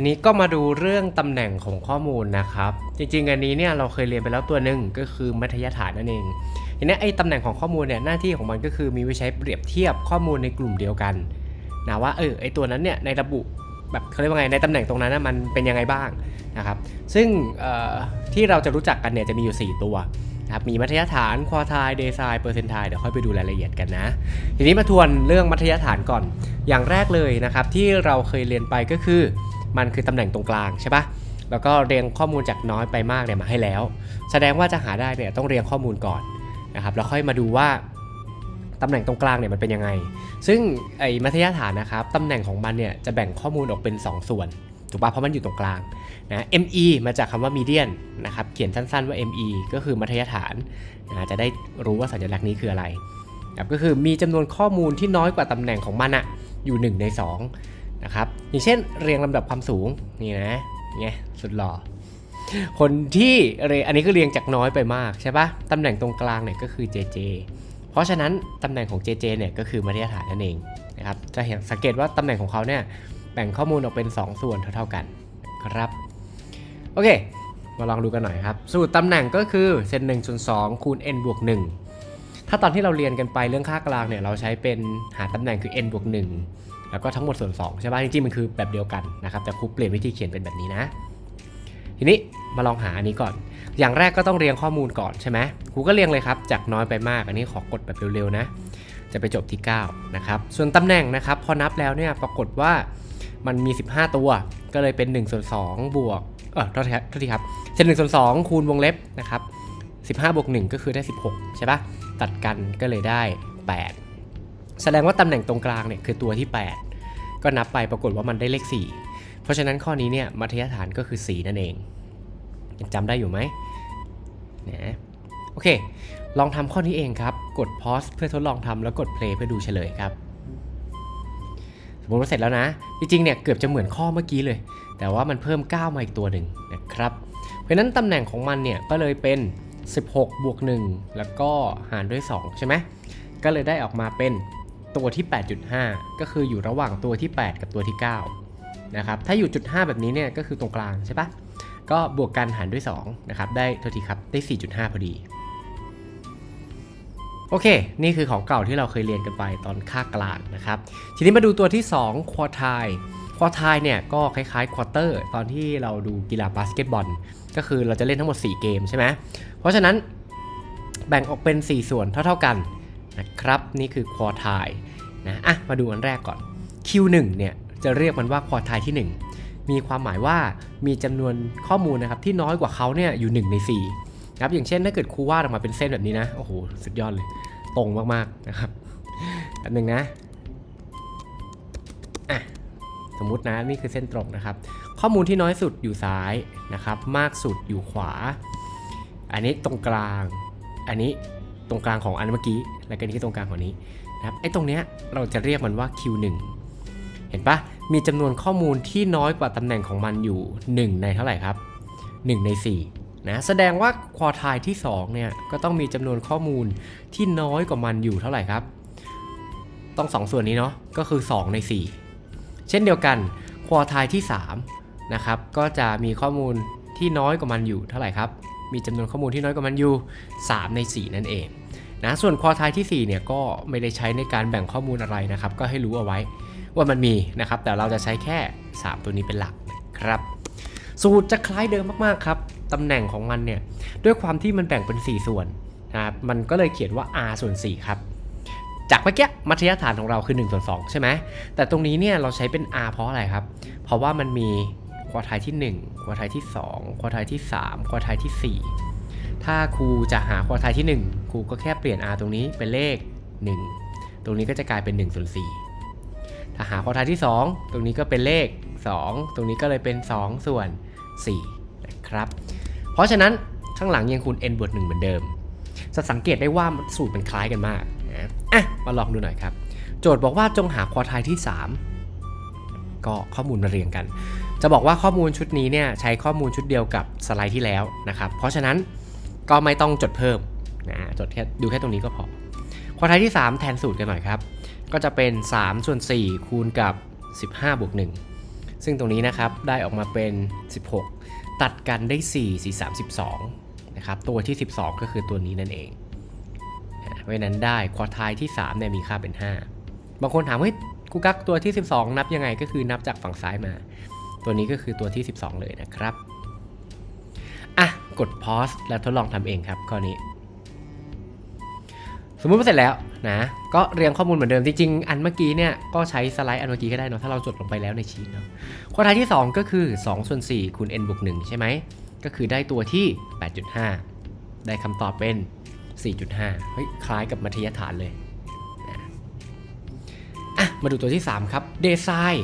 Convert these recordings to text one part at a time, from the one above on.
ทีนี้ก็มาดูเรื่องตำแหน่งของข้อมูลนะครับ จริงๆ อันนี้เนี่ยเราเคยเรียนไปแล้วตัวหนึ่งก็คือมัธยฐานนั่นเองทีนี้ไอ้ตำแหน่งของข้อมูลเนี่ยหน้าที่ของมันก็คือมีไว้ใช้เปรียบเทียบข้อมูลในกลุ่มเดียวกันนะว่าเออไอ้ตัวนั้นเนี่ยในระบุแบบเขาเรียกว่าไงในตำแหน่งตรงนั้นนะมันเป็นยังไงบ้างนะครับ ซึ่งที่เราจะรู้จักกันเนี่ยจะมีอยู่ 4 ตัวนะครับมีมัธยฐานควอไทเดซายเปอร์เซนไทเดี๋ยวค่อยไปดูรายละเอียดกันนะ ทีนี้มาทวนเรื่องมัธยฐานก่อน อย่างแรกเลยนะครับที่เราเคยเรียนไปก็คือ มันคือตำแหน่งตรงกลางใช่ปะแล้วก็เรียงข้อมูลจากน้อยไปมากเนี่ยมาให้แล้ว แสดงว่าจะหาได้เนี่ยต้องเรียงข้อมูลก่อนนะครับแล้วค่อยมาดูว่าตำแหน่งตรงกลางเนี่ยมันเป็นยังไง ซึ่งไอ้มัธยฐานนะครับตำแหน่งของมันเนี่ยจะแบ่งข้อมูลออกเป็น 2 ส่วนถูกปะเพราะมันอยู่ตรงกลางนะ ME มาจากคำว่า median นะครับเขียนสั้นๆว่า ME ก็คือมัธยฐานนะจะได้รู้ว่าสัญลักษณ์นี้คืออะไรครับก็คือมีจำนวนข้อมูลที่น้อยกว่าตำแหน่งของมันอะอยู่ 1 ใน 2 นะครับอย่างเช่นเรียงลำดับความสูงนี่นะไงสุดหล่อคนที่เรอันนี้ก็เรียงจากน้อยไปมากใช่ปะตำแหน่งตรงกลางเนี่ยก็คือ JJ เพราะฉะนั้นตำแหน่งของ JJ เนี่ยก็คือมาตรฐานนั่นเองนะครับจะเห็นสังเกตว่าตำแหน่งของเขาเนี่ยแบ่งข้อมูลออกเป็น 2 ส่วนเท่าๆกันครับโอเค มาลองดูกันหน่อยครับ สูตรตำแหน่งก็คือเซน1ส่วน2คูณ n บวก1ถ้าตอนที่เราเรียนกันไปเรื่องค่ากลางเนี่ยเราใช้เป็นหาตำแหน่งคือ n บวก1 แล้วก็ทั้งหมดส่วน2ใช่ป่ะจริงๆมันคือแบบเดียวกันนะครับแต่ครูเปลี่ยนวิธีเขียนเป็นแบบนี้นะ ทีนี้มาลองหาอันนี้ก่อน อย่างแรกก็ต้องเรียงข้อมูลก่อนใช่ไหมครูก็เรียงเลยครับจากน้อยไปมากอันนี้ขอกดแบบเร็วๆนะ จะไปจบที่9นะครับส่วนตำแหน่งนะครับพอนับแล้วเนี่ยปรากฏว่ามันมี 15 ตัว ก็เลยเป็น1ส่วน2บวกเออโทษทีครับโทษทีครับเช่น1ส่วน2คูณวงเล็บนะครับ15บวก1ก็คือได้ 16 ใช่ปะตัดกันก็เลยได้ 8 แสดงว่าตำแหน่งตรงกลางเนี่ยคือตัวที่ 8 ก็นับไปปรากฏว่ามันได้เลข 4 เพราะฉะนั้นข้อนี้เนี่ยมัธยฐานก็คือ 4 นั่นเองยังจำได้อยู่ไหมนะโอเค ลองทำข้อนี้เองครับ กด pause เพื่อทดลองทำแล้วกด play เพื่อดูเฉลยครับ สมมติว่าเสร็จแล้วนะ จริงๆเนี่ยเกือบจะเหมือนข้อเมื่อกี้เลย แต่ว่ามันเพิ่ม 9 มาอีกตัวหนึ่งนะครับ เพราะฉะนั้นตำแหน่งของมันเนี่ยก็เลยเป็น 16 บวก 1 แล้วก็หารด้วย 2 ใช่ไหมก็เลยได้ออกมาเป็น ตัวที่ 8.5 ก็คืออยู่ระหว่างตัวที่ 8 กับตัวที่9นะครับถ้าอยู่จุด5แบบนี้เนี่ยก็คือตรงกลางใช่ปะก็บวกกันหารด้วย2นะครับได้โทษทีครับได้ 4.5 พอดีโอเค นี่คือของเก่าที่เราเคยเรียนกันไปตอนค่ากลางนะครับ ทีนี้มาดูตัวที่ 2 ควอไทควอไทเนี่ยก็คล้ายๆควอเตอร์ตอนที่เราดูกีฬาบาสเกตบอล ก็คือเราจะเล่นทั้งหมด 4 เกมใช่ไหมเพราะฉะนั้นแบ่งออกเป็น 4 ส่วนเท่าๆกัน นะครับนี่คือควอไทนะอะมาดูอันแรกก่อน Q1 เนี่ยจะเรียกมันว่าควอไทที่ 1 มีความหมายว่ามีจำนวนข้อมูลนะครับที่น้อยกว่าเขาเนี่ยอยู่ 1 ใน4ครับอย่างเช่นถ้าเกิดครูวาดออกมาเป็นเส้นแบบนี้นะโอ้โหสุดยอดเลย ตรงมากๆนะครับอันหนึ่งนะอะสมมุตินะนี่คือเส้นตรงนะครับ ข้อมูลที่น้อยสุดอยู่ซ้ายนะครับ มากสุดอยู่ขวา อันนี้ตรงกลาง อันนี้ ตรงกลางของอันเมื่อกี้แล้วก็นี่คือตรงกลางของนี้นะครับไอ้ตรงเนี้ยเราจะเรียกมันว่า Q1 เห็นปะมีจำนวนข้อมูลที่น้อยกว่าตำแหน่งของมันอยู่ 1 ในเท่าไหร่ครับ 1 ใน4นะแสดงว่าควอไทายที่2เนี่ยก็ต้องมีจำนวนข้อมูลที่น้อยกว่ามันอยู่เท่าไหร่ครับ ต้อง 2 ส่วนนี้เนาะก็คือ 2 ใน 4 เช่นเดียวกันควอไทายที่3นะครับก็จะมีข้อมูลที่น้อยกว่ามันอยู่เท่าไหร่ครับมีจำนวนข้อมูลที่น้อยกว่ามันอยู่ 3 ใน 4 นั่นเอง นะส่วนควอไทายที่4เนี่ยก็ไม่ได้ใช้ในการแบ่งข้อมูลอะไรนะครับ ก็ให้รู้เอาไว้ว่ามันมีนะครับ แต่เราจะใช้แค่ 3 ตัวนี้เป็นหลักครับ สูตรจะคล้ายเดิมมากๆครับตำแหน่งของมันเนี่ยด้วยความที่มันแบ่งเป็น 4 ส่วนนะครับมันก็เลยเขียนว่า r ส่วน4ครับจากเมื่อกี้มัธยฐานของเราคือ1ส่วน2ใช่ไหมแต่ตรงนี้เนี่ยเราใช้เป็น r เพราะอะไรครับ เพราะว่ามันมีควอไทายที่ 1ควอไทายที่ 2ควอไทายที่3ควอไทายที่ 4 ถ้าครูจะหาควอไทที่ 1 ครูก็แค่เปลี่ยน r ตรงนี้เป็นเลข 1 ตรงนี้ก็จะกลายเป็น1ส่วน4ถ้าหาควอไทที่ 2 ตรงนี้ก็เป็นเลข 2 ตรงนี้ก็เลยเป็น 2 ส่วน4นะครับ เพราะฉะนั้นข้างหลังยังคูณ n บวก1เหมือนเดิม จะสังเกตได้ว่าสูตรมันคล้ายกันมากนะอะมาลองดูหน่อยครับ โจทย์บอกว่าจงหาควอไทที่ 3 ก็ข้อมูลมาเรียงกัน จะบอกว่าข้อมูลชุดนี้เนี่ยใช้ข้อมูลชุดเดียวกับสไลด์ที่แล้วนะครับ เพราะฉะนั้น ก็ไม่ต้องจดเพิ่มนะจดแค่ดูแค่ตรงนี้ก็พอควอไทายที่ 3 แทนสูตรกันหน่อยครับ ก็จะเป็น 3 ส่วน 4 คูณกับ 15 บวก 1 ซึ่งตรงนี้นะครับได้ออกมาเป็น 16 ตัดกันได้ 4 4 32นะครับ ตัวที่ 12 ก็คือตัวนี้นั่นเอง เพราะนั้นได้ควอไทายที่3เนี่ยมีค่าเป็น 5 บางคนถามเฮ้ยกูกักตัวที่ 12 นับยังไงก็คือนับจากฝั่งซ้ายมา ตัวนี้ก็คือตัวที่ 12 เลยนะครับ อะ กด pause แล้วทดลองทำเองครับข้อนี้ สมมุติว่าเสร็จแล้วนะ ก็เรียงข้อมูลเหมือนเดิม จริงๆ อันเมื่อกี้เนี่ย ก็ใช้สไลด์อันเมื่อกี้ก็ได้เนาะ ถ้าเราจดลงไปแล้วในชีตเนาะข้อท้ายที่ 2 ก็คือ2ส่วน4คูณ n บวก1ใช่ไหม ก็คือได้ตัวที่ 8.5 ได้คำตอบเป็น 4.5 เฮ้ย คล้ายกับมัธยฐานเลยอะมาดูตัวที่ 3 ครับเดซาย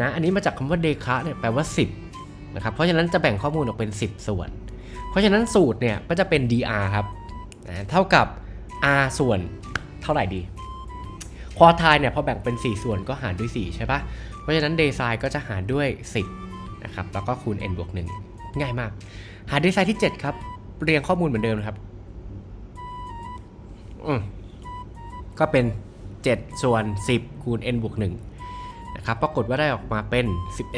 นะ อันนี้มาจากคำว่าเดคาเนี่ยแปลว่า 10นะครับ เพราะฉะนั้นจะแบ่งข้อมูลออกเป็น 10 ส่วน เพราะฉะนั้นสูตรเนี่ยก็จะเป็น dr ครับนะเท่ากับ r ส่วนเท่าไหร่ดีควอไทายเนี่ยพอแบ่งเป็น 4 ส่วนก็หารด้วย 4 ใช่ปะเพราะฉะนั้นเดซายก็จะหารด้วย 10นะครับแล้วก็คูณ n บวก1ง่ายมาก หาเดซายที่ 7 ครับ เรียงข้อมูลเหมือนเดิมนะครับอืมก็เป็น 7 ส่วน 10 คูณ n บวก1นะครับปรากฏว่าได้ออกมาเป็น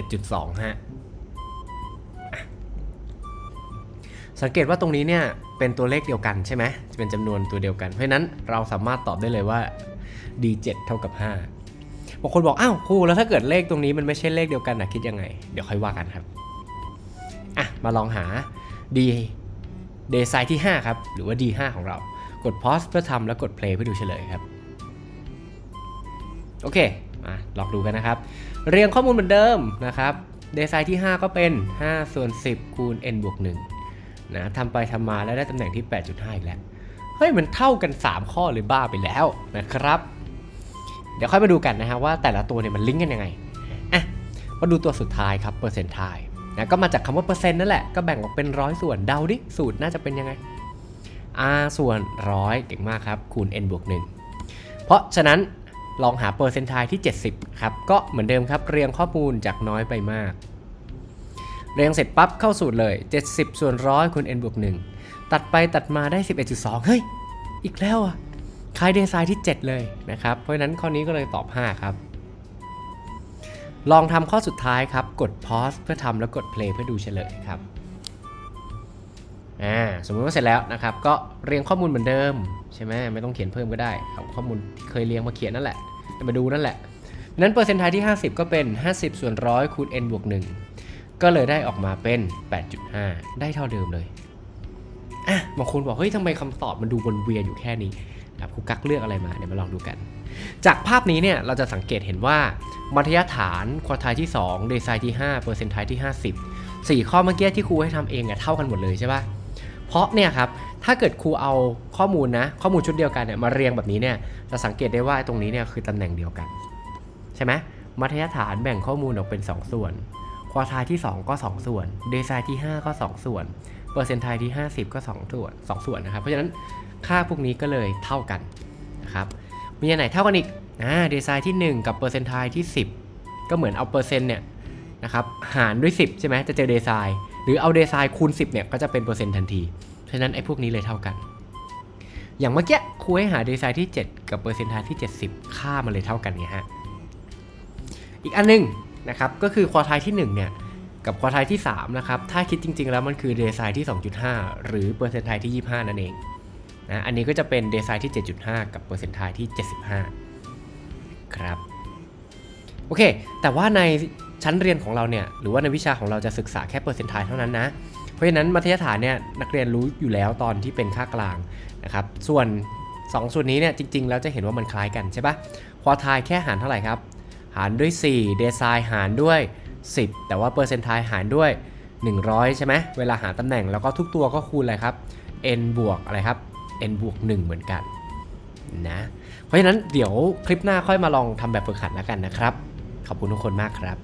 11.2ฮะ สังเกตว่าตรงนี้เนี่ยเป็นตัวเลขเดียวกันใช่ไหมเป็นจำนวนตัวเดียวกัน เพราะนั้นเราสามารถตอบได้เลยว่า d7 เท่ากับ 5บางคนบอกอ้าวครูแล้วถ้าเกิดเลขตรงนี้มันไม่ใช่เลขเดียวกันนะคิดยังไง เดี๋ยวค่อยว่ากันครับอะมาลองหา d d ไซที่ 5 ครับ หรือว่า d5 ของเรา กด pause เพื่อทำแล้วกด play เพื่อดูเฉลยครับ โอเคมาลองดูกันนะครับ เรียงข้อมูลเหมือนเดิมนะครับเดซายที่ 5 ก็เป็น 5 ส่วน 10 คูณ n บวก1 นะทำไปทำมาแล้วได้ตำแหน่งที่ 8.5 อีกแล้ว เฮ้ย มันเท่ากัน 3 ข้อหรือบ้าไปแล้วนะครับ เดี๋ยวค่อยมาดูกันนะฮะว่าแต่ละตัวเนี่ยมันลิงก์กันยังไงอะมาดูตัวสุดท้ายครับเปอร์เซนต์ไทนะก็มาจากคำว่าเปอร์เซ็นต์นั่นแหละ ก็แบ่งออกเป็นร้อยส่วนเดาดิ สูตรน่าจะเป็นยังไง r ส่วนร้อยเก่งมากครับ คูณ n บวก1เพราะฉะนั้นลองหาเปอร์เซนต์ไทที่ 70 ครับ ก็เหมือนเดิมครับ เรียงข้อมูลจากน้อยไปมาก เรียงเสร็จปั๊บเข้าสูตรเลย 70 ส่วนร้อยคูณ n บวก1ตัดไปตัดมาได้ 11.2 เฮ้ย อีกแล้วอะคล้ายเดซายที่ 7 เลยนะครับ เพราะฉะนั้นข้อนี้ก็เลยตอบ 5 ครับ ลองทำข้อสุดท้ายครับ กด pause เพื่อทำแล้วกด play เพื่อดูเฉลยครับอ่าสมมติว่าเสร็จแล้วนะครับ ก็เรียงข้อมูลเหมือนเดิม ใช่ไหมไม่ต้องเขียนเพิ่มก็ได้เอาข้อมูลที่เคยเรียงมาเขียนนั่นแหละมาดูนั่นแหละนั้นเปอร์เซ็นต์ไทยที่ 50 ก็เป็น 50 ส่วนร้อยคูณ n บวก1 ก็เลยได้ออกมาเป็น 8.5 ได้เท่าเดิมเลยอะบางคนบอกเฮ้ยทำไมคำตอบมันดูวนเวียนอยู่แค่นี้ครับครูกักเลือกอะไรมาเดี๋ยวมาลองดูกัน จากภาพนี้เนี่ยเราจะสังเกตเห็นว่า มัธยฐานควอไทที่ 2 เดซายที่ 5 เปอร์เซ็นต์ไทที่ 50 4 ข้อเมื่อกี้ที่ครูให้ทำเองอะเท่ากันหมดเลยใช่ปะเพราะเนี่ยครับถ้าเกิดครูเอาข้อมูลนะข้อมูลชุดเดียวกันเนี่ยมาเรียงแบบนี้เนี่ยจะสังเกตได้ว่าตรงนี้เนี่ยคือตำแหน่งเดียวกัน ใช่ไหมมัธยฐานแบ่งข้อมูลออกเป็น 2 ส่วน ควอไทายที่ 2 ก็ 2 ส่วน เดซายที่ 5 ก็ 2 ส่วน เปอร์เซ็นต์ไทยที่ 50 ก็ 2 ส่วน 2 ส่วนนะครับ เพราะฉะนั้นค่าพวกนี้ก็เลยเท่ากันนะครับ มีอันไหนเท่ากันอีกอ่าเดซายที่ 1 กับเปอร์เซ็นต์ไทยที่ 10 ก็เหมือนเอาเปอร์เซ็นต์เนี่ยนะครับหารด้วย 10 ใช่ไหมจะเจอเดซายหรือเอาเดซายคูณ 10เนี่ยก็จะเป็นเปอร์เซ็นต์ทันที เพราะฉะนั้นไอ้พวกนี้เลยเท่ากัน อย่างเมื่อกี้ครูให้หาเดซายที่ 7 กับเปอร์เซ็นต์ไทยที่ 70 ค่ามันเลยเท่ากันไงฮะอีกอันหนึง นะครับก็คือควอไทายที่1เนี่ยกับควอไทายที่3นะครับถ้าคิดจริง ๆ แล้วมันคือเดซายที่ 2.5 หรือเปอร์เซ็นต์ไทยที่ 25 นั่นเองนะอันนี้ก็จะเป็นเดซายที่ 7.5 กับเปอร์เซ็นต์ไทยที่ 75 ครับโอเค แต่ว่าในชั้นเรียนของเราเนี่ยหรือว่าในวิชาของเราจะศึกษาแค่เปอร์เซ็นต์ไทยเท่านั้นนะเพราะฉะนั้นมัธยฐานเนี่ยนักเรียนรู้อยู่แล้วตอนที่เป็นค่ากลางนะครับส่วน2ส่วนนี้เนี่ยจริง ๆ แล้วจะเห็นว่ามันคล้ายกันใช่ปะควอไทายแค่หารเท่าไหร่ครับ หารด้วย4เดซายหารด้วย 10 แต่ว่าเปอร์เซนต์ไทยหารด้วย 100 ใช่ไหมเวลาหาตำแหน่งแล้วก็ทุกตัวก็คูณอะไรครับ n บวกอะไรครับ n บวก1เหมือนกันนะเพราะฉะนั้นเดี๋ยวคลิปหน้าค่อยมาลองทำแบบฝึกหัดแล้วกันนะครับ ขอบคุณทุกคนมากครับ